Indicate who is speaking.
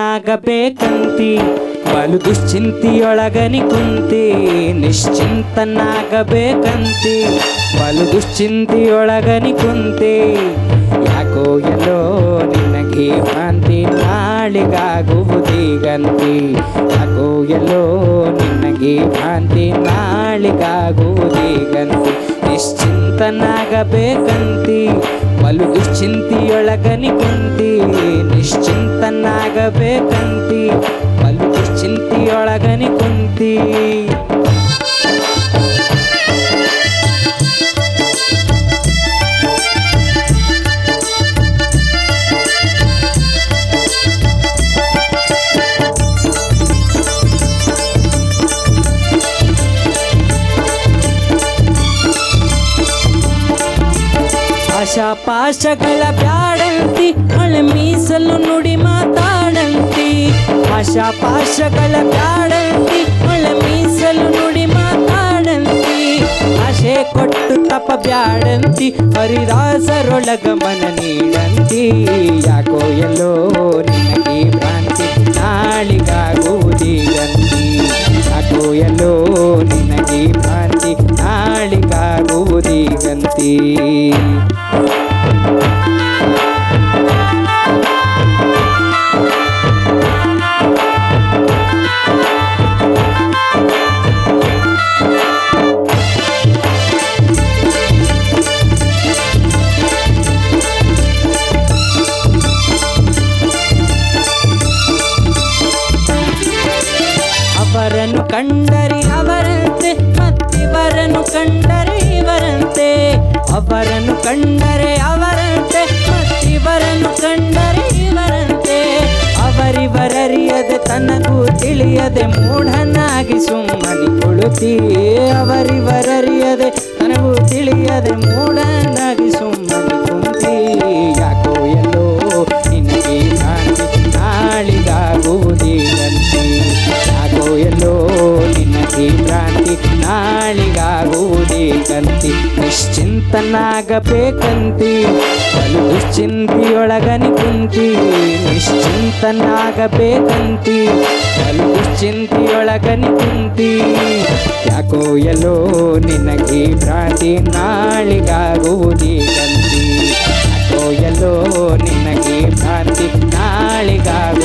Speaker 1: ನಿಶ್ಚಿಂತನಾಗಬೇಕಂತಿ ಬಲು ದುಶ್ಚಿಂತಿಯೊಳಗನಿ ಕುಂತಿ ನಿಶ್ಚಿಂತನಾಗಬೇಕಂತಿ ಬಲು ದುಶ್ಚಿಂತಿಯೊಳಗನಿ ಕುಂತಿ ಯಾಕೋ ಎಲ್ಲೋ ನಿನಗೆ ಭ್ರಾಂತಿ ನಾಳಿಗಾಗುವುದೀಗಂತಿ ಯಾಕೋ ಎಲ್ಲೋ ನಿನಗೆ ಭ್ರಾಂತಿ ನಾಳಿಗಾಗುವುದೀಗಂತಿ ನಿಶ್ಚಿಂತನಾಗಬೇಕಂತಿ ಬಲು ದುಶ್ಚಿಂತಿಯೊಳಗನಿ ಕುಂತಿ ನಿಶ್ಚಿಂತನಾಗಬೇಕಂತಿ ದುಶ್ಚಿಂತಿಯೊಳಗನಿ ಕುಂತಿ. ಪಾಶಗಳ ಬ್ಯಾಡಂತಿ ಮೀಸಲು ನುಡಿ ಮಾತಾಡಂತಿ. ಆಶಾ ಪಾಶಗಳ ಬ್ಯಾಡಂತಿ ಹರಿದಾಸರೊಳಗ ಮನ ನೀಡಂತಿ ಯಾಕೋ ಎಲ್ಲೋ ನಿನಗೆ ಭ್ರಾಂತಿ ನಾಳಿಗಾಗುವುದೀಗಂತಿ ಯಾಕೋ ಎಲ್ಲೋ ಅವರನ್ನು ಕಂಡರೆ ಅವರಂತೆ ಮತ್ತಿವರನ್ನು ಕಂಡರೆ ಇವರಂತೆ ಅವರನ್ನು ಕಂಡರೆ ಅವರಂತೆ ಮತ್ತಿವರನ್ನು ಕಂಡರೆ ಇವರಂತೆ ಅವರಿವರರಿಯದೆ ತನಗೂ ತಿಳಿಯದೆ ಮೂಢನಾಗಿ ಸುಮ್ಮನೆ ಕೊಳುತ್ತಿ ಅವರಿವರರಿಯದೆ ತನಗೂ ತಿಳಿಯದೆ ಮೂಢನಾಗಿ ಭ್ರಾಂತಿ ನಾಳಿಗಾಗುವುದೀಗಂತಿ ನಿಶ್ಚಿಂತನಾಗಬೇಕಂತಿ ಬಲು ದುಶ್ಚಿಂತಿಯೊಳಗನಿ ಕುಂತಿ ನಿಶ್ಚಿಂತನಾಗಬೇಕಂತಿ ಬಲು ದುಶ್ಚಿಂತಿಯೊಳಗನಿ ಕುಂತಿ ಯಾಕೋ ಎಲ್ಲೋ ನಿನಗೆ ಭ್ರಾಂತಿ ನಾಳಿಗಾಗುವುದೀಗಂತಿ ಯಾಕೋ ಎಲ್ಲೋ ನಿನಗೆ ಭ್ರಾಂತಿ ನಾಳಿಗಾಗುವುದೀಗಂತಿ